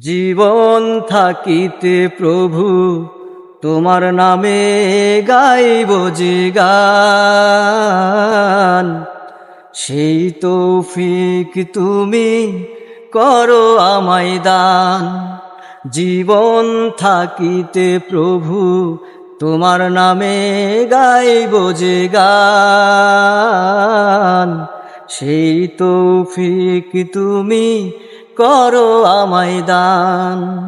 জীবন থাকিতে প্রভু, তোমার নামে গাইব যে গান। সেই তৌফিক তুমি করো আমায় দান। জীবন থাকিতে প্রভু, তোমার নামে গাইব যে গান। সেই তৌফিক তুমি করো আমায় দান।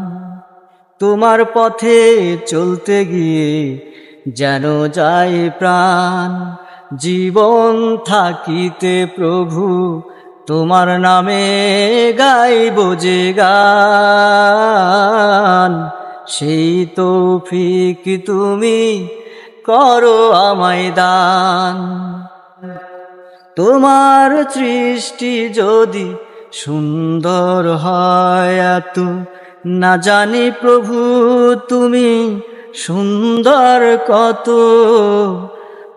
তোমার পথে চলতে গিয়ে যেন যায় প্রাণ। জীবন থাকিতে প্রভু, তোমার নামে গাইব যে গান। সেই তৌফিক তুমি করো আমায় দান। তোমার সৃষ্টি যদি সুন্দর হয় এত। না জানি প্রভু তুমি সুন্দর কত।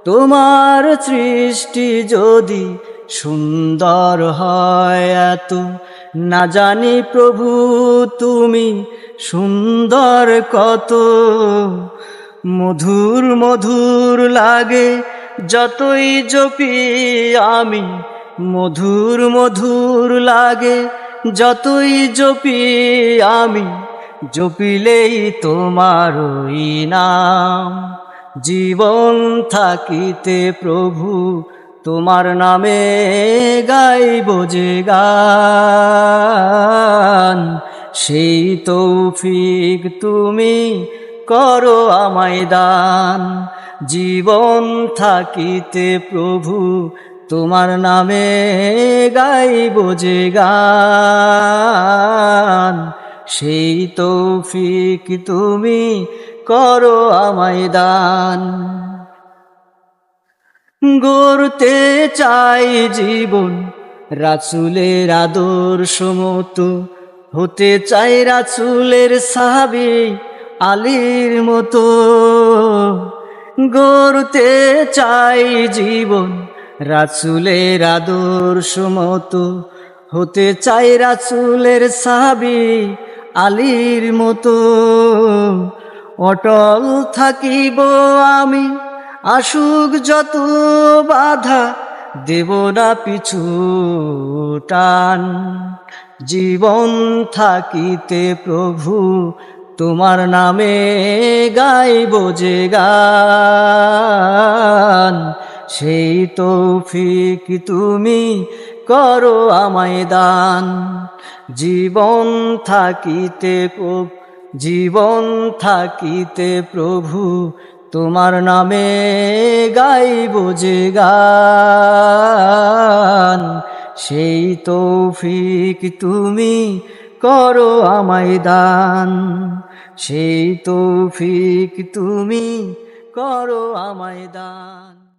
তোমার সৃষ্টি যদি সুন্দর হয় এত। না জানি প্রভু তুমি সুন্দর কত। মধুর মধুর লাগে যতই জপি আমি মধুর মধুর লাগে, যতই জপি আমি, জপিলেই তোমার ওই নাম। জীবন থাকিতে প্রভু, তোমার নামে গাইব যে গান। সেই তৌফিক তুমি করো আমায় দান। জীবন থাকিতে প্রভু তোমার নামে গাইব যে গান। সেই তৌফিক তুমি করো আমায় দান। গড়তে চাই জীবন, রাসুলের আদর্শ মতো। হতে চাই রাসুলের সাহাবি আলীর মতো। গড়তে চাই জীবন রাসুলের আদর্শ মতো হতে চাই রাসুলের সাবি আলীর মতো। অটল থাকিব আমি, আসুক যত বাধা, দেব না পিছু টান। জীবন থাকিতে প্রভু, তোমার নামে গাইব যে গান। সেই তৌফিক তুমি করো আমায় দান। জীবন থাকিতে জীবন থাকিতে প্রভু, তোমার নামে গাইব যে গান। সেই তৌফিক তুমি করো আমায় দান। সেই তৌফিক তুমি করো আমায় দান।